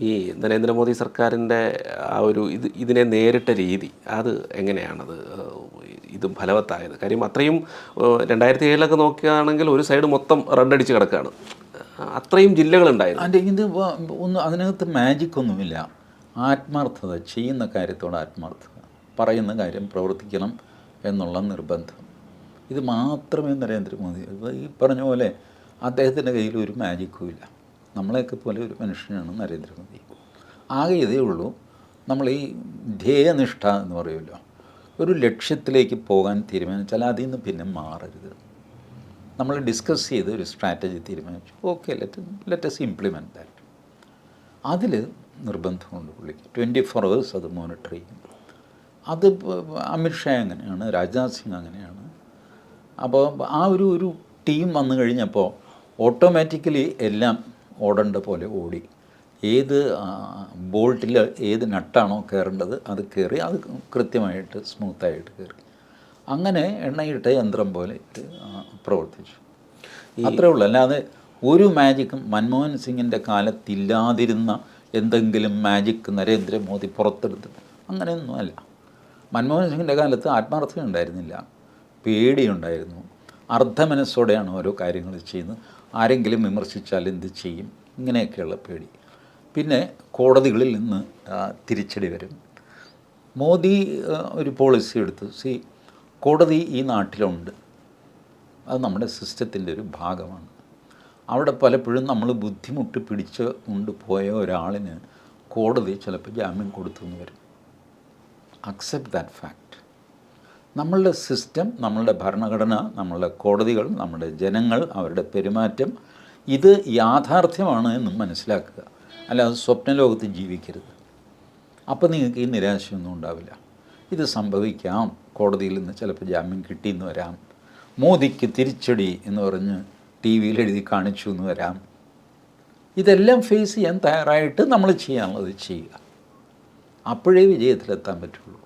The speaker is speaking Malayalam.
ഈ നരേന്ദ്രമോദി സർക്കാരിന്റെ ആ ഒരു ഇത് ഇതിനെ നേരിട്ട രീതി അത് എങ്ങനെയാണത്? ഇത് ഫലവത്തായത്? കാര്യം അത്രയും രണ്ടായിരത്തി ഏഴിലൊക്കെ നോക്കുകയാണെങ്കിൽ ഒരു സൈഡ് മൊത്തം റെഡ് അടിച്ച് കിടക്കുകയാണ്. അത്രയും ജില്ലകളുണ്ടായിരുന്നു. അതിന്റെ ഇത് ഒന്നും അതിനകത്ത് മാജിക് ഒന്നുമില്ല ആത്മാർത്ഥത ചെയ്യുന്ന കാര്യത്തോട് ആത്മാർത്ഥത പറയുന്ന കാര്യം പ്രവർത്തിക്കണം എന്നുള്ള നിർബന്ധം. ഇത് മാത്രമേ നരേന്ദ്രമോദി ഈ പറഞ്ഞ പോലെ അദ്ദേഹത്തിന്റെ കയ്യിൽ ഒരു മാജിക്കും ഇല്ല. നമ്മളെയൊക്കെ പോലെ ഒരു മനുഷ്യനാണ് നരേന്ദ്രമോദി. ആകെ ഇതേ ഉള്ളൂ. നമ്മൾ ഈ ധ്യേയനിഷ്ഠ എന്ന് പറയുമല്ലോ. ഒരു ലക്ഷ്യത്തിലേക്ക് പോകാൻ തീരുമാനിച്ചാൽ അതിൽ നിന്ന് പിന്നെ മാറരുത്. നമ്മൾ ഡിസ്കസ് ചെയ്ത് ഒരു സ്ട്രാറ്റജി തീരുമാനിച്ചു. Okay let let us implement that അതിൽ നിർബന്ധമുണ്ട് പുള്ളിക്ക് ട്വന്റി ഫോർ അവേഴ്സ് അത് മോണിറ്റർ ചെയ്യും. അത് അമിത്ഷാ അങ്ങനെയാണ് രാജ്നാഥ് സിംഗ് അങ്ങനെയാണ്. അപ്പോൾ ആ ഒരു ഒരു ടീം വന്നു കഴിഞ്ഞപ്പോൾ ഓട്ടോമാറ്റിക്കലി എല്ലാം ഓടേണ്ട പോലെ ഓടി. ഏത് ബോൾട്ടിൽ ഏത് നട്ടാണോ കയറേണ്ടത് അത് കയറി അത് കൃത്യമായിട്ട് സ്മൂത്തായിട്ട് കയറി. അങ്ങനെ എണ്ണയിട്ട യന്ത്രം പോലെ ഇത് പ്രവർത്തിച്ചു. അത്രേ ഉള്ളൂ. അല്ലാതെ ഒരു മാജിക്കും മൻമോഹൻ സിംഗിന്റെ കാലത്തില്ലാതിരുന്ന എന്തെങ്കിലും മാജിക് നരേന്ദ്രമോദി പുറത്തെടുത്ത് അങ്ങനെയൊന്നും അല്ല. മൻമോഹൻ സിംഗിന്റെ കാലത്ത് ആത്മാർത്ഥത ഉണ്ടായിരുന്നില്ല പേടിയുണ്ടായിരുന്നു. അർദ്ധമനസ്സോടെയാണ് ഓരോ കാര്യങ്ങൾ ചെയ്യുന്നത്. ആരെങ്കിലും വിമർശിച്ചാൽ എന്ത് ചെയ്യും? ഇങ്ങനെയൊക്കെയുള്ള പേടി. പിന്നെ കോടതികളിൽ നിന്ന് തിരിച്ചടി വരും. മോദി ഒരു പോളിസി എടുത്തു. സി കോടതി ഈ നാട്ടിലുണ്ട്. അത് നമ്മുടെ സിസ്റ്റത്തിന്റെ ഒരു ഭാഗമാണ്. അവിടെ പലപ്പോഴും നമ്മൾ ബുദ്ധിമുട്ട് പിടിച്ച് കൊണ്ടുപോയ ഒരാളിന് കോടതി ചിലപ്പോൾ ജാമ്യം കൊടുത്തു എന്ന് വരും. അക്സെപ്റ്റ് ദാറ്റ് ഫാക്ട് നമ്മളുടെ സിസ്റ്റം നമ്മളുടെ ഭരണഘടന നമ്മളുടെ കോടതികൾ നമ്മുടെ ജനങ്ങൾ അവരുടെ പെരുമാറ്റം ഇത് യാഥാർത്ഥ്യമാണ് എന്ന് മനസ്സിലാക്കുക. അല്ലാതെ സ്വപ്നലോകത്ത് ജീവിക്കരുത്. അപ്പോൾ നിങ്ങൾക്ക് ഈ നിരാശയൊന്നും ഉണ്ടാവില്ല. ഇത് സംഭവിക്കാം. കോടതിയിൽ നിന്ന് ചിലപ്പോൾ ജാമ്യം കിട്ടിയെന്ന് വരാം. മോദിക്ക് തിരിച്ചടി എന്ന് പറഞ്ഞ് ടി വിയിൽ എഴുതി കാണിച്ചു എന്ന് വരാം. ഇതെല്ലാം ഫേസ് ചെയ്യാൻ തയ്യാറായിട്ട് നമ്മൾ ചെയ്യാനുള്ളത് ചെയ്യുക. അപ്പോഴേ വിജയത്തിലെത്താൻ പറ്റുള്ളൂ.